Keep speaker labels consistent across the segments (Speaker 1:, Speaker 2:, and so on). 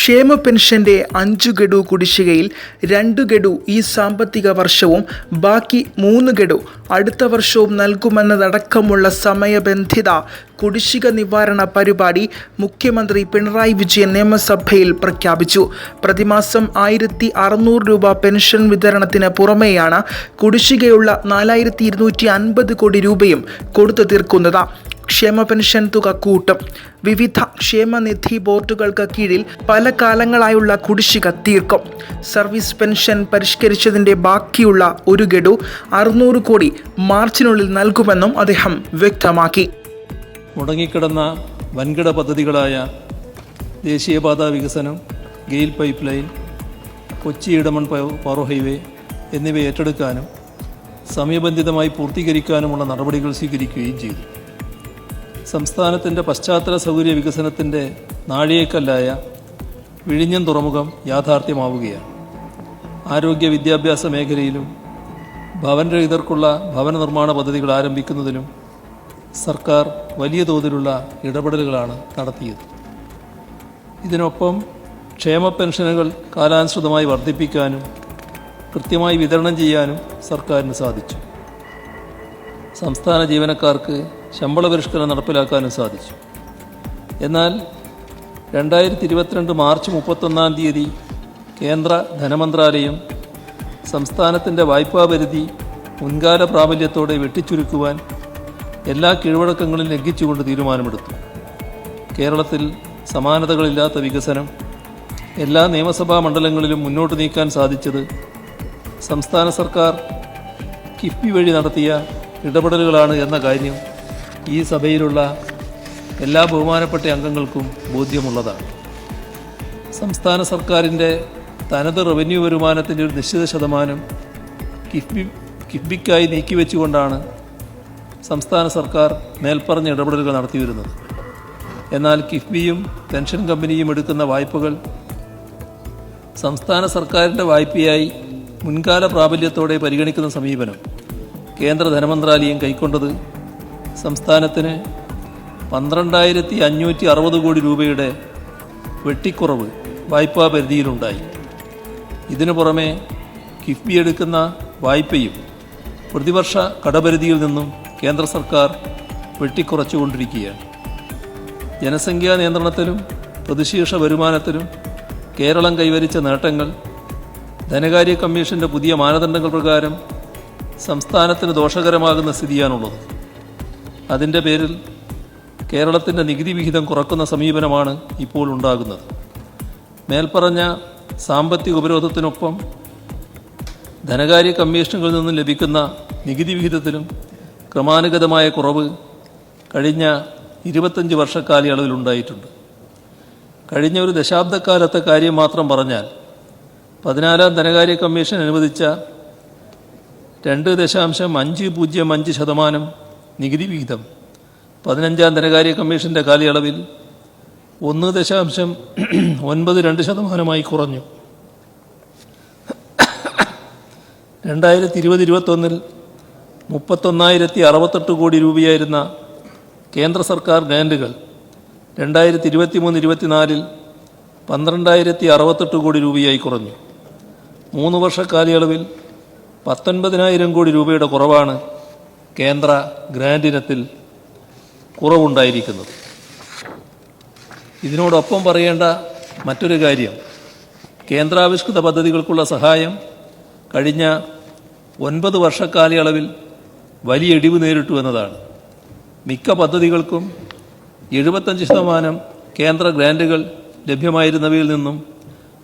Speaker 1: ക്ഷേമ പെൻഷന്റെ അഞ്ചു ഗഡു കുടിശ്ശികയിൽ രണ്ട് ഗഡു ഈ സാമ്പത്തിക വർഷവും ബാക്കി മൂന്ന് ഗഡു അടുത്ത വർഷവും നൽകുമെന്നതടക്കമുള്ള സമയബന്ധിത കുടിശ്ശിക നിവാരണ പരിപാടി മുഖ്യമന്ത്രി പിണറായി വിജയൻ നിയമസഭയിൽ പ്രഖ്യാപിച്ചു. പ്രതിമാസം ആയിരത്തി അറുന്നൂറ് രൂപ പെൻഷൻ വിതരണത്തിന് പുറമെയാണ് കുടിശ്ശികയുള്ള നാലായിരത്തി ഇരുന്നൂറ്റി അൻപത് കോടി രൂപയും കൊടുത്തു തീർക്കുന്നത്. ക്ഷേമ പെൻഷൻ തുക കൂട്ടും. വിവിധ ക്ഷേമനിധി ബോർഡുകൾക്ക് കീഴിൽ പല കാലങ്ങളായുള്ള കുടിശ്ശിക തീർക്കും. സർവീസ് പെൻഷൻ പരിഷ്കരിച്ചതിന്റെ ബാക്കിയുള്ള ഒരു ഗഡു അറുന്നൂറ് കോടി മാർച്ചിനുള്ളിൽ നൽകുമെന്നും അദ്ദേഹം വ്യക്തമാക്കി.
Speaker 2: മുടങ്ങിക്കിടന്ന വൻകിട പദ്ധതികളായ ദേശീയപാത വികസനം ഗെയിൽ പൈപ്പ് ലൈൻ കൊച്ചി ഇടമൺ പവ- പവർ ഹൈവേ എന്നിവ ഏറ്റെടുക്കാനും സമയബന്ധിതമായി പൂർത്തീകരിക്കാനുമുള്ള നടപടികൾ സ്വീകരിക്കുകയും ചെയ്തു. സംസ്ഥാനത്തിന്റെ പശ്ചാത്തല സൗകര്യ വികസനത്തിന്റെ നാഴികക്കല്ലായ വിഴിഞ്ഞം തുറമുഖം യാഥാർത്ഥ്യമാവുകയാണ്. ആരോഗ്യ വിദ്യാഭ്യാസ മേഖലയിലും ഭവനരഹിതർക്കുള്ള ഭവന നിർമ്മാണ പദ്ധതികൾ ആരംഭിക്കുന്നതിനും സർക്കാർ വലിയ തോതിലുള്ള ഇടപെടലുകളാണ് നടത്തിയത്. ഇതിനൊപ്പം ക്ഷേമ പെൻഷനുകൾ കാലാനുസൃതമായി വർദ്ധിപ്പിക്കാനും കൃത്യമായി വിതരണം ചെയ്യാനും സർക്കാരിന് സാധിച്ചു. സംസ്ഥാന ജീവനക്കാർക്ക് ശമ്പള പരിഷ്കരണം നടപ്പിലാക്കാനും സാധിച്ചു. എന്നാൽ രണ്ടായിരത്തി ഇരുപത്തിരണ്ട് മാർച്ച് മുപ്പത്തൊന്നാം തീയതി കേന്ദ്ര ധനമന്ത്രാലയം സംസ്ഥാനത്തിന്റെ വായ്പാ പരിധി മുൻകാല പ്രാബല്യത്തോടെ വെട്ടിച്ചുരുക്കുവാൻ എല്ലാ കീഴ്വഴക്കങ്ങളും ലംഘിച്ചുകൊണ്ട് തീരുമാനമെടുത്തു. കേരളത്തിൽ സമാനതകളില്ലാത്ത വികസനം എല്ലാ നിയമസഭാ മണ്ഡലങ്ങളിലും മുന്നോട്ട് നീക്കാൻ സാധിച്ചത് സംസ്ഥാന സർക്കാർ കിഫ്ബി വഴി നടത്തിയ ഇടപെടലുകളാണ് എന്ന കാര്യം ഈ സഭയിലുള്ള എല്ലാ ബഹുമാനപ്പെട്ട അംഗങ്ങൾക്കും ബോധ്യമുള്ളതാണ്. സംസ്ഥാന സർക്കാരിന്റെ തനത് റവന്യൂ വരുമാനത്തിന്റെ ഒരു നിശ്ചിത ശതമാനം കിഫ്ബി കിഫ്ബിക്കായി നീക്കിവെച്ചുകൊണ്ടാണ് സംസ്ഥാന സർക്കാർ മേൽപ്പറഞ്ഞ ഇടപെടലുകൾ നടത്തിവരുന്നത് എന്നാൽ കിഫ്ബിയും പെൻഷൻ കമ്പനിയും എടുക്കുന്ന വായ്പകൾ സംസ്ഥാന സർക്കാരിന്റെ വായ്പയായി മുൻകാല പ്രാബല്യത്തോടെ പരിഗണിക്കുന്ന സമീപനം കേന്ദ്ര ധനമന്ത്രാലയം കൈക്കൊണ്ടത് സംസ്ഥാനത്തിന് പന്ത്രണ്ടായിരത്തി അഞ്ഞൂറ്റി അറുപത് കോടി രൂപയുടെ വെട്ടിക്കുറവ് വായ്പാ പരിധിയിലുണ്ടായി. ഇതിനു പുറമെ കിഫ്ബി എടുക്കുന്ന വായ്പയും പ്രതിവർഷ കടപരിധിയിൽ നിന്നും കേന്ദ്ര സർക്കാർ വെട്ടിക്കുറച്ചുകൊണ്ടിരിക്കുകയാണ്. ജനസംഖ്യാ നിയന്ത്രണത്തിലും പ്രതിശീർഷ വരുമാനത്തിലും കേരളം കൈവരിച്ച നേട്ടങ്ങൾ ധനകാര്യ കമ്മീഷന്റെ പുതിയ മാനദണ്ഡങ്ങൾ പ്രകാരം സംസ്ഥാനത്തിന് ദോഷകരമാകുന്ന സ്ഥിതിയാണുള്ളത്. അതിന്റെ പേരിൽ കേരളത്തിന്റെ നികുതി വിഹിതം കുറക്കുന്ന സമീപനമാണ് ഇപ്പോൾ ഉണ്ടാകുന്നത്. മേൽപ്പറഞ്ഞ സാമ്പത്തിക ഉപരോധത്തിനൊപ്പം ധനകാര്യ കമ്മീഷനുകളിൽ നിന്നും ലഭിക്കുന്ന നികുതി വിഹിതത്തിലും ക്രമാനുഗതമായ കുറവ് കഴിഞ്ഞ ഇരുപത്തഞ്ച് വർഷക്കാലയളവിലുണ്ടായിട്ടുണ്ട് കഴിഞ്ഞ ഒരു ദശാബ്ദക്കാലത്തെ കാര്യം മാത്രം പറഞ്ഞാൽ പതിനാലാം ധനകാര്യ കമ്മീഷൻ അനുവദിച്ച രണ്ട് ദശാംശം അഞ്ച് പൂജ്യം അഞ്ച് ശതമാനം നികുതി വിഹിതം പതിനഞ്ചാം ധനകാര്യ കമ്മീഷന്റെ കാലയളവിൽ ഒന്ന് ദശാംശം ഒൻപത് രണ്ട് ശതമാനമായി കുറഞ്ഞു. രണ്ടായിരത്തി ഇരുപത് ഇരുപത്തൊന്നിൽ മുപ്പത്തൊന്നായിരത്തി അറുപത്തെട്ട് കോടി രൂപയായിരുന്ന കേന്ദ്ര സർക്കാർ ഗ്രാൻഡുകൾ രണ്ടായിരത്തി ഇരുപത്തി മൂന്ന് ഇരുപത്തിനാലിൽ പന്ത്രണ്ടായിരത്തി അറുപത്തെട്ട് കോടി രൂപയായി കുറഞ്ഞു. മൂന്ന് വർഷ കാലയളവിൽ പത്തൊൻപതിനായിരം കോടി രൂപയുടെ കുറവാണ് കേന്ദ്ര ഗ്രാൻഡ് ഇനത്തിൽ കുറവുണ്ടായിരിക്കുന്നത്. ഇതിനോടൊപ്പം പറയേണ്ട മറ്റൊരു കാര്യം. കേന്ദ്രാവിഷ്കൃത പദ്ധതികൾക്കുള്ള സഹായം കഴിഞ്ഞ ഒൻപത് വർഷക്കാലയളവിൽ വലിയ ഇടിവ് നേരിട്ടു എന്നതാണ്. മിക്ക പദ്ധതികൾക്കും എഴുപത്തഞ്ച് ശതമാനം കേന്ദ്ര ഗ്രാൻഡുകൾ ലഭ്യമായിരുന്നവയിൽ നിന്നും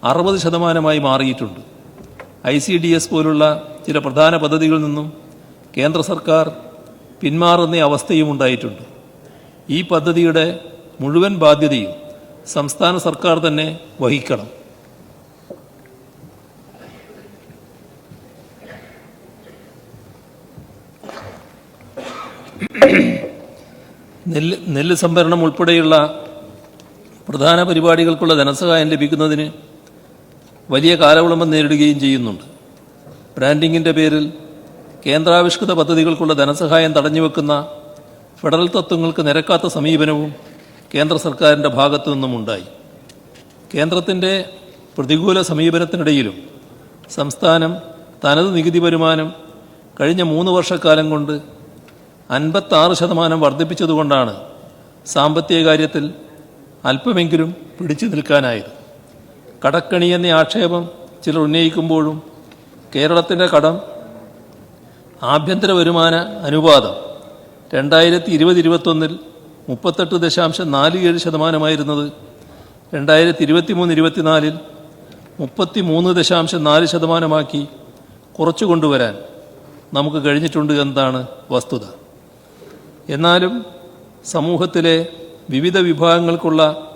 Speaker 2: അറുപത് ശതമാനമായി മാറിയിട്ടുണ്ട്. ഐ സി ഡി എസ് പോലുള്ള ചില പ്രധാന പദ്ധതികളിൽ നിന്നും കേന്ദ്ര സർക്കാർ പിന്മാറുന്ന അവസ്ഥയും ഉണ്ടായിട്ടുണ്ട്. ഈ പദ്ധതിയുടെ മുഴുവൻ ബാധ്യതയും സംസ്ഥാന സർക്കാർ തന്നെ വഹിക്കണം. നെല്ല് നെല്ല് സംഭരണം ഉൾപ്പെടെയുള്ള പ്രധാന പരിപാടികൾക്കുള്ള ധനസഹായം ലഭിക്കുന്നതിന് വലിയ കാലവിളംബം നേരിടുകയും ചെയ്യുന്നുണ്ട്. ബ്രാൻഡിങ്ങിന്റെ പേരിൽ കേന്ദ്രാവിഷ്കൃത പദ്ധതികൾക്കുള്ള ധനസഹായം തടഞ്ഞുവെക്കുന്ന ഫെഡറൽ തത്വങ്ങൾക്ക് നിരക്കാത്ത സമീപനവും കേന്ദ്ര സർക്കാരിന്റെ ഭാഗത്തു നിന്നും ഉണ്ടായി. കേന്ദ്രത്തിന്റെ പ്രതികൂല സമീപനത്തിനിടയിലും സംസ്ഥാനം തനത് നികുതി വരുമാനം കഴിഞ്ഞ മൂന്ന് വർഷക്കാലം കൊണ്ട് അൻപത്താറ് ശതമാനം വർദ്ധിപ്പിച്ചതുകൊണ്ടാണ് സാമ്പത്തിക കാര്യത്തിൽ അല്പമെങ്കിലും പിടിച്ചു നിൽക്കാനായത്. കടക്കണി എന്ന ആക്ഷേപം ചിലർ ഉന്നയിക്കുമ്പോഴും കേരളത്തിന്റെ കടം ആഭ്യന്തര വരുമാന അനുപാതം രണ്ടായിരത്തി ഇരുപത് ഇരുപത്തൊന്നിൽ മുപ്പത്തെട്ട് ദശാംശം നാല് ഏഴ് ശതമാനമായിരുന്നത്. രണ്ടായിരത്തി ഇരുപത്തി മൂന്ന് ഇരുപത്തിനാലിൽ മുപ്പത്തി മൂന്ന് ദശാംശം നാല് ശതമാനമാക്കി കുറച്ചു കൊണ്ടുവരാൻ നമുക്ക് കഴിഞ്ഞിട്ടുണ്ട് എന്നതാണ് വസ്തുത. എന്നാലും സമൂഹത്തിലെ വിവിധ വിഭാഗങ്ങൾക്കുള്ള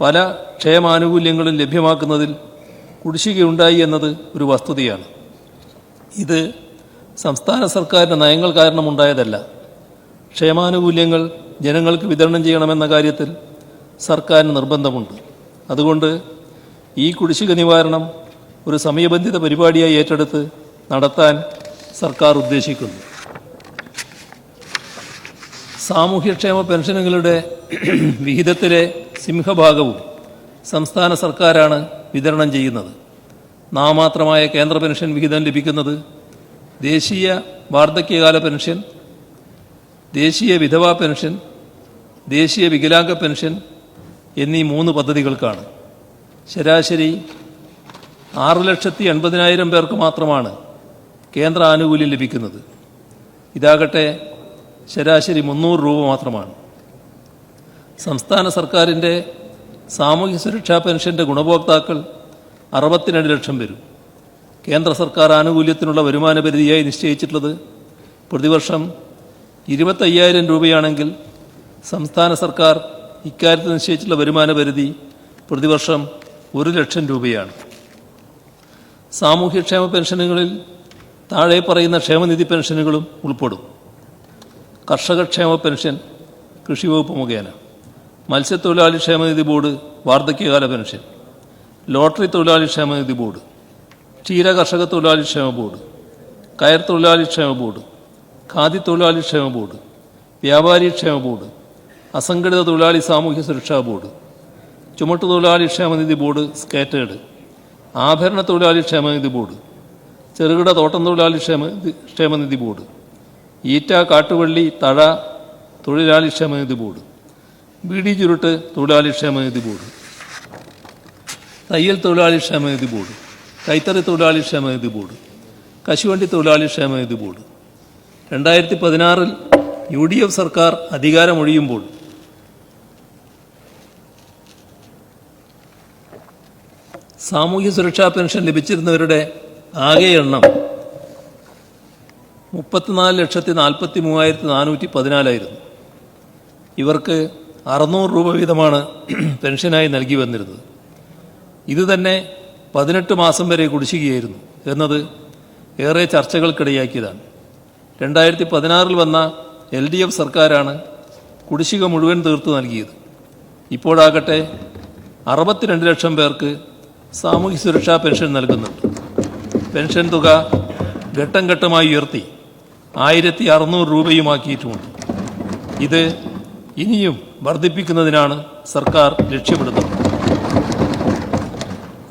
Speaker 2: പല ക്ഷേമാനുകൂല്യങ്ങളും ലഭ്യമാക്കുന്നതിൽ കുടിശ്ശികയുണ്ടായി എന്നത് ഒരു വസ്തുതയാണ്. ഇത് സംസ്ഥാന സർക്കാരിന്റെ നയങ്ങൾ കാരണമുണ്ടായതല്ല. ക്ഷേമാനുകൂല്യങ്ങൾ ജനങ്ങൾക്ക് വിതരണം ചെയ്യണമെന്ന കാര്യത്തിൽ സർക്കാരിന് നിർബന്ധമുണ്ട്. അതുകൊണ്ട് ഈ കുടിശ്ശിക നിവാരണം ഒരു സമയബന്ധിത പരിപാടിയായി ഏറ്റെടുത്ത് നടത്താൻ സർക്കാർ ഉദ്ദേശിക്കുന്നു. സാമൂഹ്യക്ഷേമ പെൻഷനുകളുടെ വിഹിതത്തിലെ സിംഹഭാഗവും സംസ്ഥാന സർക്കാരാണ് വിതരണം ചെയ്യുന്നത്. നാമമാത്രമായ കേന്ദ്ര പെൻഷൻ വിഹിതം ലഭിക്കുന്നത് ദേശീയ വാർദ്ധക്യകാല പെൻഷൻ ദേശീയ വിധവാ പെൻഷൻ ദേശീയ വികലാംഗ പെൻഷൻ എന്നീ മൂന്ന് പദ്ധതികൾക്കാണ്. ശരാശരി ആറ് ലക്ഷത്തി എൺപതിനായിരം പേർക്ക് മാത്രമാണ് കേന്ദ്ര ആനുകൂല്യം ലഭിക്കുന്നത്. ഇതാകട്ടെ ശരാശരി മുന്നൂറ് രൂപ മാത്രമാണ്. സംസ്ഥാന സർക്കാരിന്റെ സാമൂഹ്യ സുരക്ഷാ പെൻഷന്റെ ഗുണഭോക്താക്കൾ അറുപത്തിരണ്ട് ലക്ഷം പേരും കേന്ദ്ര സർക്കാർ ആനുകൂല്യത്തിനുള്ള വരുമാന പരിധിയായി നിശ്ചയിച്ചിട്ടുള്ളത് പ്രതിവർഷം ഇരുപത്തയ്യായിരം രൂപയാണെങ്കിൽ സംസ്ഥാന സർക്കാർ ഇക്കാര്യത്തിൽ നിശ്ചയിച്ചിട്ടുള്ള വരുമാന പരിധി പ്രതിവർഷം ഒരു ലക്ഷം രൂപയാണ്. സാമൂഹ്യക്ഷേമ പെൻഷനുകളിൽ താഴെ പറയുന്ന ക്ഷേമനിധി പെൻഷനുകളും ഉൾപ്പെടും. കർഷകക്ഷേമ പെൻഷൻ കൃഷി വകുപ്പ് മുഖേന. മത്സ്യത്തൊഴിലാളി ക്ഷേമനിധി ബോർഡ് വാർദ്ധക്യകാല പെൻഷൻ. ലോട്ടറി തൊഴിലാളി ക്ഷേമനിധി ബോർഡ്. ക്ഷീര കർഷക തൊഴിലാളി ക്ഷേമ ബോർഡ്. കയർ തൊഴിലാളി ക്ഷേമ ബോർഡ്. ഖാദി തൊഴിലാളി ക്ഷേമ ബോർഡ് വ്യാപാരി ക്ഷേമ ബോർഡ് അസംഘടിത തൊഴിലാളി സാമൂഹ്യ സുരക്ഷാ ബോർഡ് ചുമട്ടു തൊഴിലാളി ക്ഷേമനിധി ബോർഡ് സ്കേറ്റേഡ് ആഭരണ തൊഴിലാളി ക്ഷേമനിധി ബോർഡ് ചെറുകിട തോട്ടം തൊഴിലാളി ക്ഷേമ ക്ഷേമനിധി ബോർഡ് ഈറ്റ കാട്ടുവള്ളി തഴ തൊഴിലാളി ക്ഷേമനിധി ബോർഡ് ബീഡി ചുരുട്ട് തൊഴിലാളി ക്ഷേമനിധി ബോർഡ് തയ്യൽ തൊഴിലാളി ക്ഷേമനിധി ബോർഡ് കൈത്തറി തൊഴിലാളി ക്ഷേമനിധി ബോർഡ് കശുവണ്ടി തൊഴിലാളി ക്ഷേമനിധി ബോർഡ് രണ്ടായിരത്തി പതിനാറിൽ യു ഡി എഫ് സർക്കാർ അധികാരമൊഴിയുമ്പോൾ സാമൂഹ്യ സുരക്ഷാ പെൻഷൻ ലഭിച്ചിരുന്നവരുടെ ആകെ എണ്ണം മുപ്പത്തിനാല് ലക്ഷത്തി നാൽപ്പത്തി മൂവായിരത്തി നാനൂറ്റി പതിനാലായിരുന്നു. ഇവർക്ക് അറുന്നൂറ് രൂപ വീതമാണ് പെൻഷനായി നൽകി വന്നിരുന്നത്. ഇത് തന്നെ പതിനെട്ട് മാസം വരെ കുടിശ്ശികയായിരുന്നു എന്നത് ഏറെ ചർച്ചകൾക്കിടയാക്കിയതാണ്. രണ്ടായിരത്തി പതിനാറിൽ വന്ന എൽ ഡി എഫ് സർക്കാരാണ് കുടിശ്ശിക മുഴുവൻ തീർത്തു നൽകിയത്. ഇപ്പോഴാകട്ടെ അറുപത്തിരണ്ട് ലക്ഷം പേർക്ക് സാമൂഹ്യ സുരക്ഷാ പെൻഷൻ നൽകുന്നുണ്ട്. പെൻഷൻ തുക ഘട്ടം ഘട്ടമായി ഉയർത്തി ആയിരത്തി അറുന്നൂറ് രൂപയുമാക്കിയിട്ടുമുണ്ട്. ഇത് ഇനിയും വർദ്ധിപ്പിക്കുന്നതിനാണ് സർക്കാർ ലക്ഷ്യമിടുന്നത്.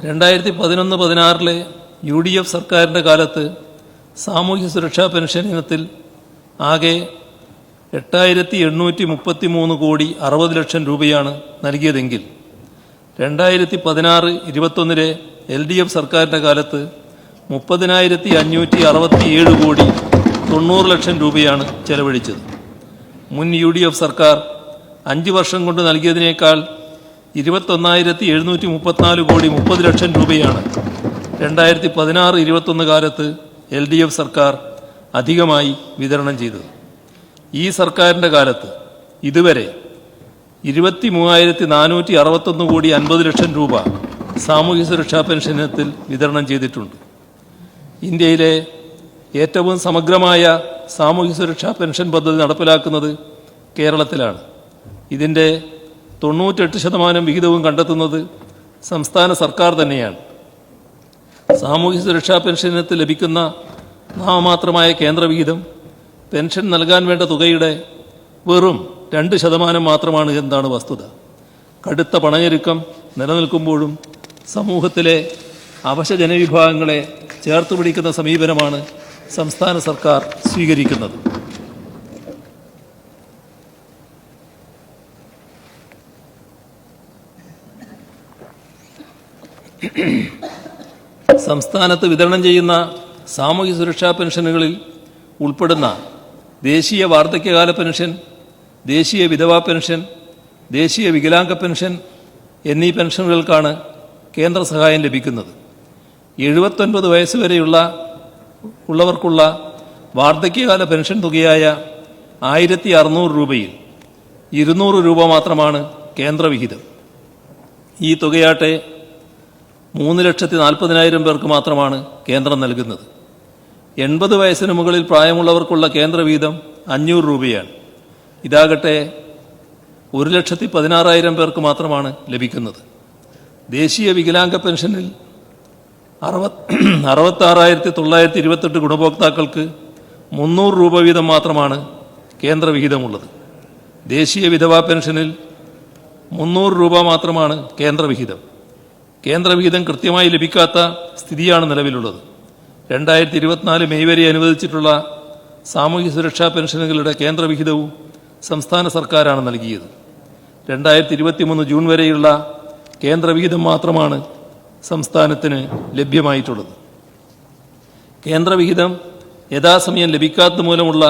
Speaker 2: രണ്ടായിരത്തി പതിനൊന്ന് പതിനാറിലെ യു ഡി എഫ് സർക്കാരിന്റെ കാലത്ത് സാമൂഹ്യ സുരക്ഷാ പെൻഷൻ ഇനത്തിൽ ആകെ എട്ടായിരത്തി എണ്ണൂറ്റി മുപ്പത്തി മൂന്ന് കോടി അറുപത് ലക്ഷം രൂപയാണ് നൽകിയതെങ്കിൽ രണ്ടായിരത്തി പതിനാറ് ഇരുപത്തൊന്നിലെ എൽ ഡി എഫ് സർക്കാരിന്റെ കാലത്ത് മുപ്പതിനായിരത്തി അഞ്ഞൂറ്റി അറുപത്തി ഏഴ് കോടി തൊണ്ണൂറ് ലക്ഷം രൂപയാണ് ചെലവഴിച്ചത്. മുൻ യു ഡി എഫ് സർക്കാർ അഞ്ച് വർഷം കൊണ്ട് നൽകിയതിനേക്കാൾ ഇരുപത്തൊന്നായിരത്തി എഴുന്നൂറ്റി മുപ്പത്തിനാല് കോടി മുപ്പത് ലക്ഷം രൂപയാണ് രണ്ടായിരത്തി പതിനാറ് ഇരുപത്തൊന്ന് കാലത്ത് എൽ ഡി എഫ് സർക്കാർ അധികമായി വിതരണം ചെയ്തത്. ഈ സർക്കാരിന്റെ കാലത്ത് ഇതുവരെ ഇരുപത്തി മൂവായിരത്തി നാനൂറ്റി അറുപത്തൊന്ന് കോടി അൻപത് ലക്ഷം രൂപ സാമൂഹ്യ സുരക്ഷാ പെൻഷനത്തിൽ വിതരണം ചെയ്തിട്ടുണ്ട്. ഇന്ത്യയിലെ ഏറ്റവും സമഗ്രമായ സാമൂഹ്യ സുരക്ഷാ പെൻഷൻ പദ്ധതി നടപ്പിലാക്കുന്നത് കേരളത്തിലാണ്. ഇതിന്റെ തൊണ്ണൂറ്റെട്ട് ശതമാനം വിഹിതവും കണ്ടെത്തുന്നത് സംസ്ഥാന സർക്കാർ തന്നെയാണ്. സാമൂഹ്യ സുരക്ഷാ പെൻഷനത്തിൽ ലഭിക്കുന്ന നാമമാത്രമായ കേന്ദ്രവിഹിതം പെൻഷൻ നൽകാൻ വേണ്ട തുകയുടെ വെറും രണ്ട് ശതമാനം മാത്രമാണ് എന്താണ് വസ്തുത. കടുത്ത പണഞ്ഞെരുക്കം നിലനിൽക്കുമ്പോഴും സമൂഹത്തിലെ അവശ ജനവിഭാഗങ്ങളെ ചേർത്ത് പിടിക്കുന്ന സമീപനമാണ് സംസ്ഥാന സർക്കാർ സ്വീകരിക്കുന്നത്. സംസ്ഥാനത്ത് വിതരണം ചെയ്യുന്ന സാമൂഹ്യ സുരക്ഷാ പെൻഷനുകളിൽ ഉൾപ്പെടുന്ന ദേശീയ വാർദ്ധക്യകാല പെൻഷൻ ദേശീയ വിധവാ പെൻഷൻ ദേശീയ വികലാംഗ പെൻഷൻ എന്നീ പെൻഷനുകൾക്കാണ് കേന്ദ്ര സഹായം ലഭിക്കുന്നത്. എഴുപത്തൊൻപത് വയസ്സ് വരെയുള്ള ഉള്ളവർക്കുള്ള വാർദ്ധക്യകാല പെൻഷൻ തുകയായ ആയിരത്തി അറുന്നൂറ് രൂപയിൽ ഇരുന്നൂറ് രൂപ മാത്രമാണ് കേന്ദ്രവിഹിതം. ഈ തുകയാട്ടെ മൂന്ന് ലക്ഷത്തി നാൽപ്പതിനായിരം പേർക്ക് മാത്രമാണ് കേന്ദ്രം നൽകുന്നത്. എൺപത് വയസ്സിന് മുകളിൽ പ്രായമുള്ളവർക്കുള്ള കേന്ദ്ര വീതം അഞ്ഞൂറ് രൂപയാണ്. ഇതാകട്ടെ ഒരു ലക്ഷത്തി പതിനാറായിരം പേർക്ക് മാത്രമാണ് ലഭിക്കുന്നത്. ദേശീയ വികലാംഗ പെൻഷനിൽ അറുപത് അറുപത്താറായിരത്തി തൊള്ളായിരത്തി ഇരുപത്തെട്ട് ഗുണഭോക്താക്കൾക്ക് മുന്നൂറ് രൂപ വീതം മാത്രമാണ് കേന്ദ്ര വിഹിതമുള്ളത്. ദേശീയ വിധവാ പെൻഷനിൽ മുന്നൂറ് രൂപ മാത്രമാണ് കേന്ദ്ര വിഹിതം. കേന്ദ്രവിഹിതം കൃത്യമായി ലഭിക്കാത്ത സ്ഥിതിയാണ് നിലവിലുള്ളത്. രണ്ടായിരത്തി ഇരുപത്തിനാല് മെയ് വരെ അനുവദിച്ചിട്ടുള്ള സാമൂഹ്യ സുരക്ഷാ പെൻഷനുകളുടെ കേന്ദ്രവിഹിതവും സംസ്ഥാന സർക്കാരാണ് നൽകിയത്. രണ്ടായിരത്തി ഇരുപത്തിമൂന്ന് ജൂൺ വരെയുള്ള കേന്ദ്രവിഹിതം മാത്രമാണ് സംസ്ഥാനത്തിന് ലഭ്യമായിട്ടുള്ളത്. കേന്ദ്രവിഹിതം യഥാസമയം ലഭിക്കാത്ത മൂലമുള്ള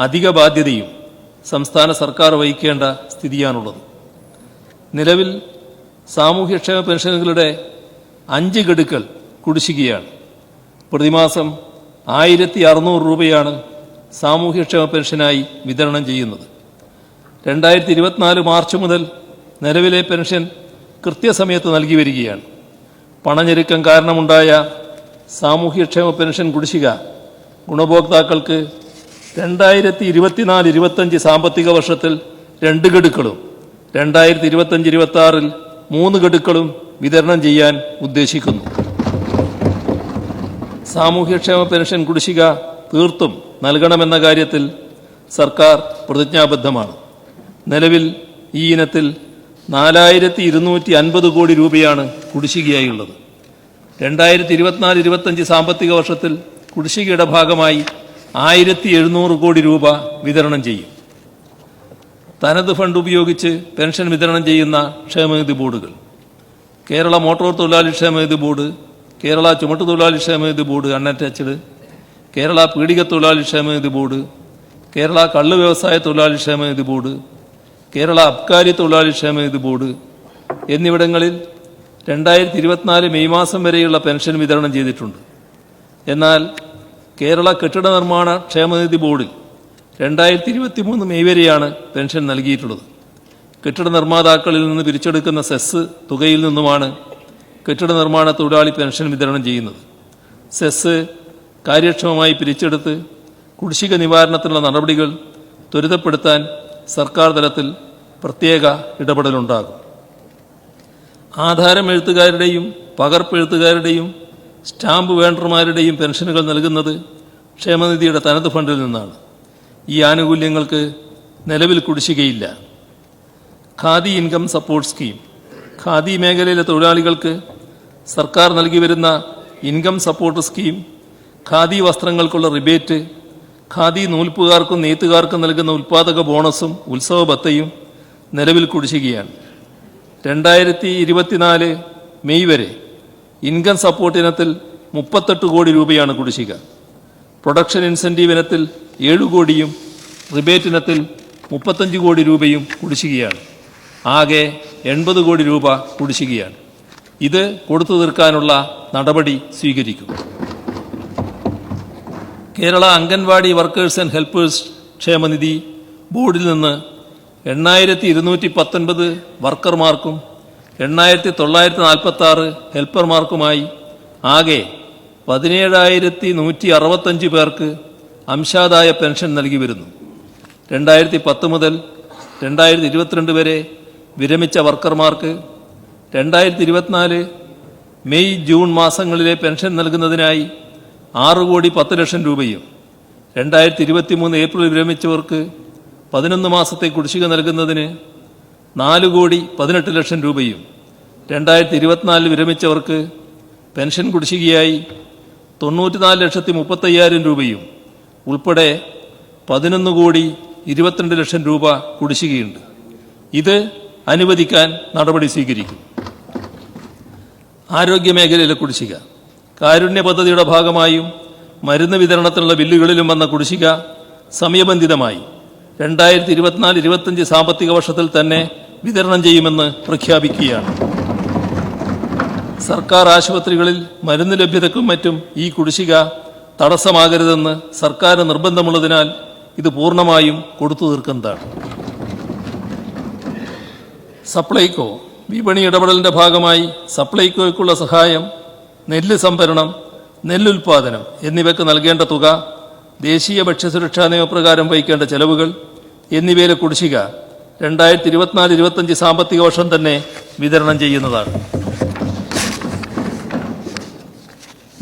Speaker 2: അധിക ബാധ്യതയും സംസ്ഥാന സർക്കാർ വഹിക്കേണ്ട സ്ഥിതിയാണുള്ളത്. നിലവിൽ സാമൂഹ്യക്ഷേമ പെൻഷനുകളുടെ അഞ്ച് ഗഡുക്കൾ കുടിശ്ശികയാണ്. പ്രതിമാസം ആയിരത്തി അറുന്നൂറ് രൂപയാണ് സാമൂഹ്യക്ഷേമ പെൻഷനായി വിതരണം ചെയ്യുന്നത്. രണ്ടായിരത്തി ഇരുപത്തിനാല് മാർച്ച് മുതൽ നിലവിലെ പെൻഷൻ കൃത്യസമയത്ത് നൽകി വരികയാണ്. പണഞ്ഞെരുക്കം കാരണമുണ്ടായ സാമൂഹ്യക്ഷേമ പെൻഷൻ കുടിശ്ശിക ഗുണഭോക്താക്കൾക്ക് രണ്ടായിരത്തി ഇരുപത്തിനാല് ഇരുപത്തഞ്ച് സാമ്പത്തിക വർഷത്തിൽ രണ്ട് ഗഡുക്കളും രണ്ടായിരത്തി ഇരുപത്തഞ്ച് ഇരുപത്തി ആറിൽ മൂന്ന് ഗഡുക്കളും വിതരണം ചെയ്യാൻ ഉദ്ദേശിക്കുന്നു. സാമൂഹ്യക്ഷേമ പെൻഷൻ കുടിശ്ശിക തീർത്തും നൽകണമെന്ന കാര്യത്തിൽ സർക്കാർ പ്രതിജ്ഞാബദ്ധമാണ്. നിലവിൽ ഈ ഇനത്തിൽ നാലായിരത്തി ഇരുന്നൂറ്റി അൻപത് കോടി രൂപയാണ് കുടിശ്ശികയായി ഉള്ളത് രണ്ടായിരത്തി ഇരുപത്തിനാല് ഇരുപത്തഞ്ച് സാമ്പത്തിക വർഷത്തിൽ കുടിശ്ശികയുടെ ഭാഗമായി ആയിരത്തി എഴുന്നൂറ് കോടി രൂപ വിതരണം ചെയ്യും. തനത് ഫണ്ട് ഉപയോഗിച്ച് പെൻഷൻ വിതരണം ചെയ്യുന്ന ക്ഷേമനിധി ബോർഡുകൾ. കേരള മോട്ടോർ തൊഴിലാളി ക്ഷേമനിധി ബോർഡ് കേരള ചുമട്ടുതൊഴിലാളി ക്ഷേമനിധി ബോർഡ് അൺഅറ്റാച്ച്ഡ്. കേരള പീഡിക തൊഴിലാളി ക്ഷേമനിധി ബോർഡ് കേരള കള്ള് വ്യവസായ തൊഴിലാളി ക്ഷേമനിധി ബോർഡ് കേരള അബ്കാരി തൊഴിലാളി ക്ഷേമനിധി ബോർഡ് എന്നിവിടങ്ങളിൽ രണ്ടായിരത്തി ഇരുപത്തിനാല് മെയ് മാസം വരെയുള്ള പെൻഷൻ വിതരണം ചെയ്തിട്ടുണ്ട്. എന്നാൽ കേരള കെട്ടിട നിർമ്മാണ ക്ഷേമനിധി ബോർഡിൽ രണ്ടായിരത്തി ഇരുപത്തി മൂന്ന് മെയ് വരെയാണ് പെൻഷൻ നൽകിയിട്ടുള്ളത്. കെട്ടിട നിർമ്മാതാക്കളിൽ നിന്ന് പിരിച്ചെടുക്കുന്ന സെസ് തുകയിൽ നിന്നുമാണ് കെട്ടിട നിർമ്മാണ തൊഴിലാളി പെൻഷൻ വിതരണം ചെയ്യുന്നത്. സെസ് കാര്യക്ഷമമായി പിരിച്ചെടുത്ത് കുടിശ്ശിക നിവാരണത്തിനുള്ള നടപടികൾ ത്വരിതപ്പെടുത്താൻ സർക്കാർ തലത്തിൽ പ്രത്യേക ഇടപെടലുണ്ടാകും. ആധാരം എഴുത്തുകാരുടെയും പകർപ്പ് എഴുത്തുകാരുടെയും സ്റ്റാമ്പ് വേണ്ടർമാരുടെയും പെൻഷനുകൾ നൽകുന്നത് ക്ഷേമനിധിയുടെ തനത് ഫണ്ടിൽ നിന്നാണ്. ഈ ആനുകൂല്യങ്ങൾക്ക് നിലവിൽ കുടിശ്ശികയില്ല. Khadi income support scheme. Khadi മേഖലയിലെ തൊഴിലാളികൾക്ക് സർക്കാർ നൽകി വരുന്ന ഇൻകം സപ്പോർട്ട് സ്കീം ഖാദി വസ്ത്രങ്ങൾക്കുള്ള റിബേറ്റ് ഖാദി നൂൽപ്പുകാർക്കും നെയ്ത്തുകാർക്കും നൽകുന്ന ഉൽപ്പാദക ബോണസും ഉത്സവ ഭത്തയും നിലവിൽ കുടിശ്ശികയാണ്. രണ്ടായിരത്തി ഇരുപത്തിനാല് മെയ് വരെ ഇൻകം സപ്പോർട്ട് ഇനത്തിൽ മുപ്പത്തെട്ട് കോടി രൂപയാണ് കുടിശ്ശിക. പ്രൊഡക്ഷൻ ഇൻസെന്റീവ് ഇനത്തിൽ ഏഴ് കോടിയും റിബേറ്റ് ഇനത്തിൽ മുപ്പത്തഞ്ച് കോടി രൂപയും കുടിശ്ശികയാണ്. ആകെ എൺപത് കോടി രൂപ കുടിശ്ശികയാണ്. ഇത് കൊടുത്തു തീർക്കാനുള്ള നടപടി സ്വീകരിക്കും. Kerala anganwadi workers and helpers ക്ഷേമനിധി ബോർഡിൽ നിന്ന് എണ്ണായിരത്തി ഇരുന്നൂറ്റി പത്തൊൻപത് വർക്കർമാർക്കും എണ്ണായിരത്തി തൊള്ളായിരത്തി നാൽപ്പത്തി ആറ് ഹെൽപ്പർമാർക്കുമായി ആകെ പതിനേഴായിരത്തി നൂറ്റി അറുപത്തഞ്ച് പേർക്ക് അംശാദായ പെൻഷൻ നൽകി വരുന്നു. രണ്ടായിരത്തി പത്ത് മുതൽ രണ്ടായിരത്തി ഇരുപത്തിരണ്ട് വരെ വിരമിച്ച വർക്കർമാർക്ക് രണ്ടായിരത്തി ഇരുപത്തിനാല് മെയ് ജൂൺ മാസങ്ങളിലെ പെൻഷൻ നൽകുന്നതിനായി ആറ് കോടി പത്ത് ലക്ഷം രൂപയും രണ്ടായിരത്തി ഇരുപത്തി മൂന്ന് ഏപ്രിൽ വിരമിച്ചവർക്ക് പതിനൊന്ന് മാസത്തെ കുടിശ്ശിക നൽകുന്നതിന് നാല് കോടി പതിനെട്ട് ലക്ഷം രൂപയും രണ്ടായിരത്തി ഇരുപത്തിനാലിൽ വിരമിച്ചവർക്ക് പെൻഷൻ കുടിശ്ശികയായി തൊണ്ണൂറ്റിനാല് ലക്ഷത്തി മുപ്പത്തയ്യായിരം രൂപയും ഉൾപ്പെടെ പതിനൊന്ന് കോടി ഇരുപത്തിരണ്ട് ലക്ഷം രൂപ കുടിശ്ശികയുണ്ട്. ഇത് അനുവദിക്കാൻ നടപടി സ്വീകരിക്കും. ആരോഗ്യ മേഖലയിലെ കുടിശ്ശിക. കാരുണ്യ പദ്ധതിയുടെ ഭാഗമായും മരുന്ന് വിതരണത്തിനുള്ള ബില്ലുകളിലും വന്ന കുടിശ്ശിക സമയബന്ധിതമായി രണ്ടായിരത്തി ഇരുപത്തിനാല് ഇരുപത്തഞ്ച് സാമ്പത്തിക വർഷത്തിൽ തന്നെ വിതരണം ചെയ്യുമെന്ന് പ്രഖ്യാപിക്കുകയാണ്. സർക്കാർ ആശുപത്രികളിൽ മരുന്ന് ലഭ്യതക്കും മറ്റും ഈ കുടിശ്ശിക തടസ്സമാകരുതെന്ന് സർക്കാർ നിർബന്ധമുള്ളതിനാൽ ഇത് പൂർണമായും കൊടുത്തു തീർക്കുന്നതാണ്. സപ്ലൈകോ വിപണി ഇടപെടലിന്റെ ഭാഗമായി സപ്ലൈകോയ്ക്കുള്ള സഹായം നെല്ല് സംഭരണം നെല്ലുൽപാദനം എന്നിവയ്ക്ക് നൽകേണ്ട തുക ദേശീയ ഭക്ഷ്യസുരക്ഷാ നിയമപ്രകാരം വഹിക്കേണ്ട ചെലവുകൾ എന്നിവയിലെ കുടിശ്ശിക രണ്ടായിരത്തി ഇരുപത്തിനാല് ഇരുപത്തഞ്ച് സാമ്പത്തിക വർഷം തന്നെ വിതരണം ചെയ്യുന്നതാണ്.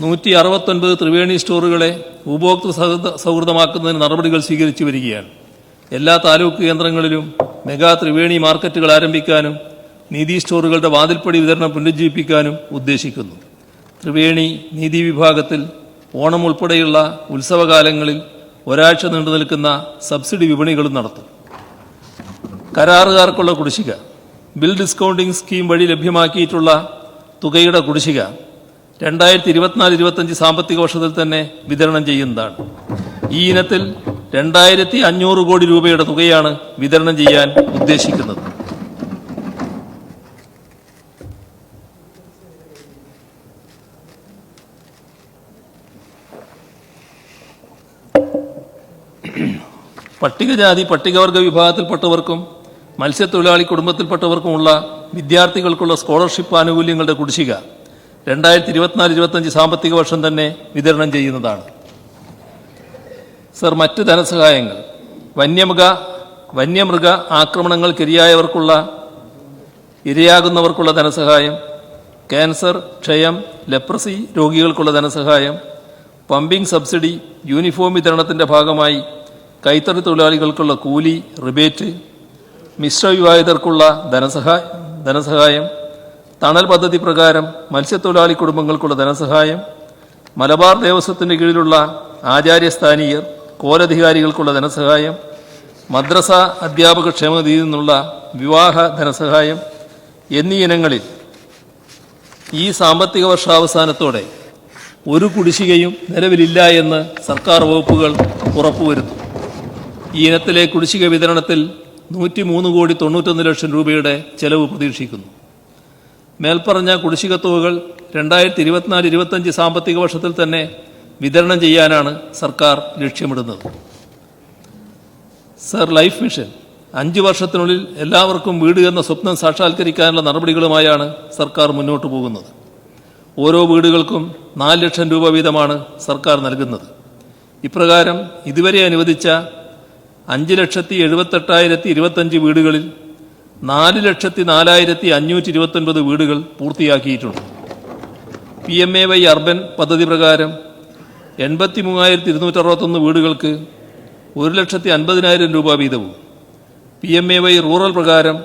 Speaker 2: നൂറ്റി അറുപത്തൊൻപത് ത്രിവേണി സ്റ്റോറുകളെ ഉപഭോക്തൃ സൗഹൃദ സൗഹൃദമാക്കുന്നതിന് നടപടികൾ സ്വീകരിച്ചു വരികയാണ്. എല്ലാ താലൂക്ക് കേന്ദ്രങ്ങളിലും മെഗാ ത്രിവേണി മാർക്കറ്റുകൾ ആരംഭിക്കാനും നീതി സ്റ്റോറുകളുടെ വാതിൽപ്പടി വിതരണം പുനരുജ്ജീവിപ്പിക്കാനും ഉദ്ദേശിക്കുന്നു. ത്രിവേണി നീതി വിഭാഗത്തിൽ ഓണം ഉൾപ്പെടെയുള്ള ഉത്സവകാലങ്ങളിൽ ഒരാഴ്ച നീണ്ടു നിൽക്കുന്ന സബ്സിഡി വിപണികളും നടത്തും. കരാറുകാർക്കുള്ള കുടിശ്ശിക. ബിൽ ഡിസ്കൗണ്ടിംഗ് സ്കീം വഴി ലഭ്യമാക്കിയിട്ടുള്ള തുകയുടെ കുടിശ്ശിക. രണ്ടായിരത്തി ഇരുപത്തിനാല് ഇരുപത്തഞ്ച് സാമ്പത്തിക വർഷത്തിൽ തന്നെ വിതരണം ചെയ്യുന്നതാണ്. ഈ ഇനത്തിൽ രണ്ടായിരത്തി അഞ്ഞൂറ് കോടി രൂപയുടെ തുകയാണ് വിതരണം ചെയ്യാൻ ഉദ്ദേശിക്കുന്നത്. പട്ടികജാതി പട്ടികവർഗ വിഭാഗത്തിൽപ്പെട്ടവർക്കും മത്സ്യത്തൊഴിലാളി കുടുംബത്തിൽപ്പെട്ടവർക്കുമുള്ള വിദ്യാർത്ഥികൾക്കുള്ള സ്കോളർഷിപ്പ് ആനുകൂല്യങ്ങളുടെ കുടിശ്ശിക രണ്ടായിരത്തി ഇരുപത്തിനാല് ഇരുപത്തഞ്ച് സാമ്പത്തിക വർഷം തന്നെ വിതരണം ചെയ്യുന്നതാണ്. സർ മറ്റ് ധനസഹായങ്ങൾ വന്യമൃഗ വന്യമൃഗ ആക്രമണങ്ങൾക്കിരയായവർക്കുള്ള ഇരയാകുന്നവർക്കുള്ള ധനസഹായം ക്യാൻസർ ക്ഷയം ലെപ്രസി രോഗികൾക്കുള്ള ധനസഹായം പമ്പിംഗ് സബ്സിഡി യൂണിഫോം വിതരണത്തിന്റെ ഭാഗമായി കൈത്തറി തൊഴിലാളികൾക്കുള്ള കൂലി റിബേറ്റ് മിശ്രവിവാഹിതർക്കുള്ള ധനസഹായ ധനസഹായം തണൽ പദ്ധതി പ്രകാരം മത്സ്യത്തൊഴിലാളി കുടുംബങ്ങൾക്കുള്ള ധനസഹായം മലബാർ ദേവസ്വത്തിന്റെ കീഴിലുള്ള ആചാര്യസ്ഥാനീയർ കോലധികാരികൾക്കുള്ള ധനസഹായം മദ്രസ അധ്യാപക ക്ഷേമനിധിയിൽ നിന്നുള്ള വിവാഹ ധനസഹായം എന്നീ ഇനങ്ങളിൽ ഈ സാമ്പത്തിക വർഷാവസാനത്തോടെ ഒരു കുടിശ്ശികയും നിലവിലില്ല എന്ന് സർക്കാർ വകുപ്പുകൾ ഉറപ്പുവരുത്തും. ഈ ഇനത്തിലെ കുടിശ്ശിക വിതരണത്തിൽ നൂറ്റി മൂന്ന് കോടി തൊണ്ണൂറ്റൊന്ന് ലക്ഷം രൂപയുടെ ചെലവ് പ്രതീക്ഷിക്കുന്നു. മേൽപ്പറഞ്ഞ കുടിശ്ശിക തുകകൾ രണ്ടായിരത്തി ഇരുപത്തിനാല് ഇരുപത്തഞ്ച് സാമ്പത്തിക വർഷത്തിൽ തന്നെ വിതരണം ചെയ്യാനാണ് സർക്കാർ ലക്ഷ്യമിടുന്നത്. സർ ലൈഫ് മിഷൻ അഞ്ച് വർഷത്തിനുള്ളിൽ എല്ലാവർക്കും വീട് എന്ന സ്വപ്നം സാക്ഷാത്കരിക്കാനുള്ള നടപടികളുമായാണ് സർക്കാർ മുന്നോട്ട് പോകുന്നത്. ഓരോ വീടുകൾക്കും നാല് ലക്ഷം രൂപ വീതമാണ് സർക്കാർ നൽകുന്നത്. ഇപ്രകാരം ഇതുവരെ അനുവദിച്ച അഞ്ച് ലക്ഷത്തി എഴുപത്തെട്ടായിരത്തി ഇരുപത്തഞ്ച് വീടുകളിൽ നാല് ലക്ഷത്തി നാലായിരത്തി അഞ്ഞൂറ്റി ഇരുപത്തൊൻപത് വീടുകൾ പൂർത്തിയാക്കിയിട്ടുണ്ട്. P M A Y urban പദ്ധതി പ്രകാരം എൺപത്തി മൂവായിരത്തി ഇരുന്നൂറ്റി അറുപത്തൊന്ന് വീടുകൾക്ക് ഒരു ലക്ഷത്തി അൻപതിനായിരം രൂപ വീതവും. P M A Y rural പ്രകാരം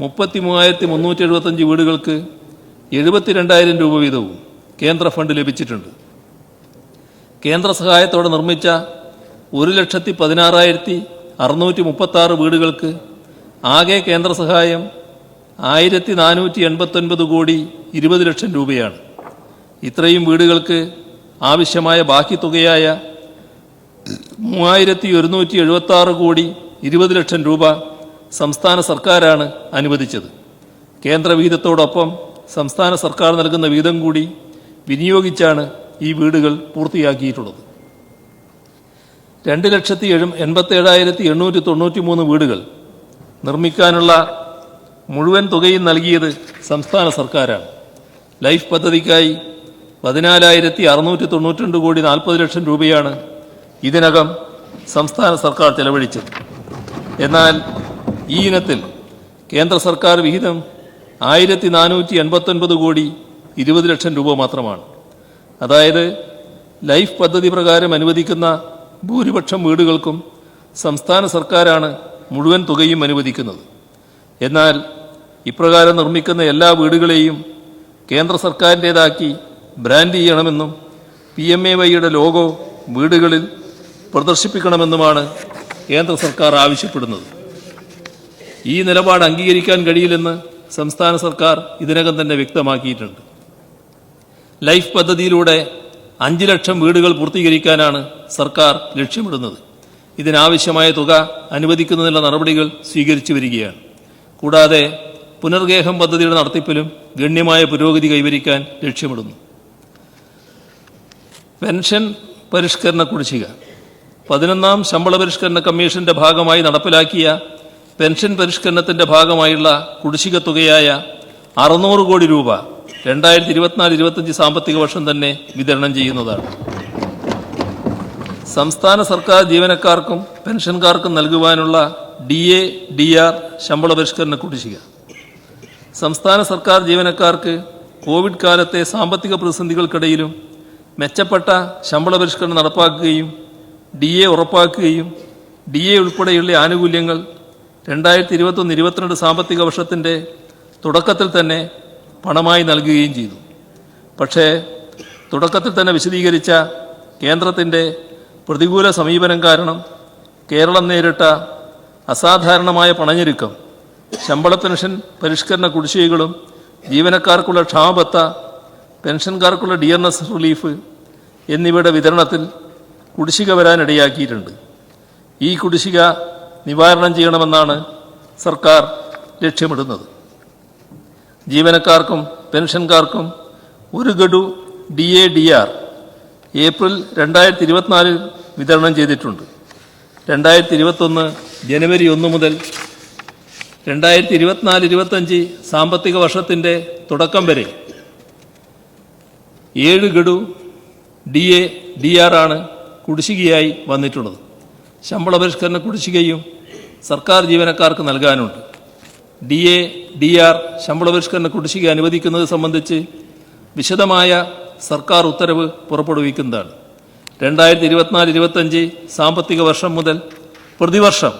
Speaker 2: മുപ്പത്തി മൂവായിരത്തി മുന്നൂറ്റി എഴുപത്തഞ്ച് വീടുകൾക്ക് എഴുപത്തിരണ്ടായിരം രൂപ വീതവും കേന്ദ്ര ഫണ്ട് ലഭിച്ചിട്ടുണ്ട്. കേന്ദ്ര സഹായത്തോടെ നിർമ്മിച്ച ഒരു ലക്ഷത്തി പതിനാറായിരത്തി അറുന്നൂറ്റി മുപ്പത്തി ആറ് വീടുകൾക്ക് ആകെ കേന്ദ്ര സഹായം ആയിരത്തി നാനൂറ്റി എൺപത്തൊൻപത് കോടി ഇരുപത് ലക്ഷം രൂപയാണ്. ഇത്രയും വീടുകൾക്ക് ആവശ്യമായ ബാക്കി തുകയായ മൂവായിരത്തി ഒരുന്നൂറ്റി എഴുപത്തി ആറ് കോടി ഇരുപത് ലക്ഷം രൂപ സംസ്ഥാന സർക്കാരാണ് അനുവദിച്ചത്. കേന്ദ്ര വിഹിതത്തോടൊപ്പം സംസ്ഥാന സർക്കാർ നൽകുന്ന വീതം കൂടി വിനിയോഗിച്ചാണ് ഈ വീടുകൾ പൂർത്തിയാക്കിയിട്ടുള്ളത്. രണ്ട് ലക്ഷത്തി എഴു എൺപത്തി ഏഴായിരത്തി എണ്ണൂറ്റി തൊണ്ണൂറ്റി മൂന്ന് വീടുകൾ നിർമ്മിക്കാനുള്ള മുഴുവൻ തുകയും നൽകിയത് സംസ്ഥാന സർക്കാരാണ്. ലൈഫ് പദ്ധതിക്കായി പതിനാലായിരത്തി അറുന്നൂറ്റി തൊണ്ണൂറ്റിരണ്ട് കോടി നാൽപ്പത് ലക്ഷം രൂപയാണ് ഇതിനകം സംസ്ഥാന സർക്കാർ ചെലവഴിച്ചത്. എന്നാൽ ഈ ഇനത്തിൽ കേന്ദ്ര സർക്കാർ വിഹിതം ആയിരത്തി നാനൂറ്റി എൺപത്തൊൻപത് കോടി ഇരുപത് ലക്ഷം രൂപ മാത്രമാണ്. അതായത് ലൈഫ് പദ്ധതി പ്രകാരം അനുവദിക്കുന്ന ഭൂരിപക്ഷം വീടുകൾക്കും സംസ്ഥാന സർക്കാരാണ് മുഴുവൻ തുകയും അനുവദിക്കുന്നത്. എന്നാൽ ഇപ്രകാരം നിർമ്മിക്കുന്ന എല്ലാ വീടുകളെയും കേന്ദ്ര സർക്കാരിന്റേതാക്കി ബ്രാൻഡ് ചെയ്യണമെന്നും പി എം എ വൈയുടെ ലോഗോ വീടുകളിൽ പ്രദർശിപ്പിക്കണമെന്നുമാണ് കേന്ദ്ര സർക്കാർ ആവശ്യപ്പെടുന്നത്. ഈ നിലപാട് അംഗീകരിക്കാൻ കഴിയില്ലെന്ന് സംസ്ഥാന സർക്കാർ ഇതിനകം തന്നെ വ്യക്തമാക്കിയിട്ടുണ്ട്. ലൈഫ് പദ്ധതിയിലൂടെ അഞ്ച് ലക്ഷം വീടുകൾ പൂർത്തീകരിക്കാനാണ് സർക്കാർ ലക്ഷ്യമിടുന്നത്. ഇതിനാവശ്യമായ തുക അനുവദിക്കുന്നതിനുള്ള നടപടികൾ സ്വീകരിച്ചു വരികയാണ്. കൂടാതെ പുനർഗേഹം പദ്ധതിയുടെ നടത്തിപ്പിലും ഗണ്യമായ പുരോഗതി കൈവരിക്കാൻ ലക്ഷ്യമിടുന്നു. പെൻഷൻ പരിഷ്കരണ കുടിശ്ശിക. പതിനൊന്നാം ശമ്പള പരിഷ്കരണ കമ്മീഷന്റെ ഭാഗമായി നടപ്പിലാക്കിയ പെൻഷൻ പരിഷ്കരണത്തിന്റെ ഭാഗമായുള്ള കുടിശ്ശിക തുകയായ അറുന്നൂറ് കോടി രൂപ രണ്ടായിരത്തി ഇരുപത്തിനാല് ഇരുപത്തഞ്ച് സാമ്പത്തിക വർഷം തന്നെ വിതരണം ചെയ്യുന്നതാണ്. സംസ്ഥാന സർക്കാർ ജീവനക്കാർക്കും പെൻഷൻകാർക്കും നൽകുവാനുള്ള ഡി എ ഡി ആർ ശമ്പള പരിഷ്കരണ കുടിശ്ശിക. സംസ്ഥാന സർക്കാർ ജീവനക്കാർക്ക് കോവിഡ് കാലത്തെ സാമ്പത്തിക പ്രതിസന്ധികൾക്കിടയിലും മെച്ചപ്പെട്ട ശമ്പള പരിഷ്കരണം നടപ്പാക്കുകയും ഡി എ ഉറപ്പാക്കുകയും ഡി എ ഉൾപ്പെടെയുള്ള ആനുകൂല്യങ്ങൾ രണ്ടായിരത്തി ഇരുപത്തൊന്ന് ഇരുപത്തിരണ്ട് സാമ്പത്തിക വർഷത്തിന്റെ തുടക്കത്തിൽ തന്നെ പണമായി നൽകുകയും ചെയ്തു. പക്ഷേ തുടക്കത്തിൽ തന്നെ വിശദീകരിച്ച കേന്ദ്രത്തിന്റെ പ്രതികൂല സമീപനം കാരണം കേരളം നേരിട്ട അസാധാരണമായ പണഞ്ഞെരുക്കം ശമ്പള പെൻഷൻ പരിഷ്കരണ കുടിശ്ശികകളും ജീവനക്കാർക്കുള്ള ക്ഷാമബത്ത പെൻഷൻകാർക്കുള്ള ഡി എൻ എസ് റിലീഫ് എന്നിവയുടെ വിതരണത്തിൽ കുടിശ്ശിക വരാനിടയാക്കിയിട്ടുണ്ട്. ഈ കുടിശ്ശിക നിവാരണം ചെയ്യണമെന്നാണ് സർക്കാർ ലക്ഷ്യമിടുന്നത്. ജീവനക്കാർക്കും പെൻഷൻകാർക്കും ഒരു ഗഡു D A D R April രണ്ടായിരത്തി ഇരുപത്തിനാലിൽ വിതരണം ചെയ്തിട്ടുണ്ട്. രണ്ടായിരത്തി ഇരുപത്തൊന്ന് ജനുവരി ഒന്ന് മുതൽ രണ്ടായിരത്തി ഇരുപത്തിനാല് ഇരുപത്തഞ്ച് സാമ്പത്തിക വർഷത്തിന്റെ തുടക്കം വരെ ഏഴ് ഗഡു ഡി എ ഡി ആർ ആണ് കുടിശ്ശികയായി വന്നിട്ടുള്ളത്. ശമ്പള പരിഷ്കരണ കുടിശ്ശികയും സർക്കാർ ജീവനക്കാർക്ക് നൽകാനുണ്ട്. ഡി എ ഡി ആർ ശമ്പള പരിഷ്കരണ കുടിശ്ശിക അനുവദിക്കുന്നത് സംബന്ധിച്ച് വിശദമായ സർക്കാർ ഉത്തരവ് പുറപ്പെടുവിക്കുന്നതാണ്. രണ്ടായിരത്തി ഇരുപത്തിനാല് ഇരുപത്തഞ്ച് സാമ്പത്തിക വർഷം മുതൽ പ്രതിവർഷം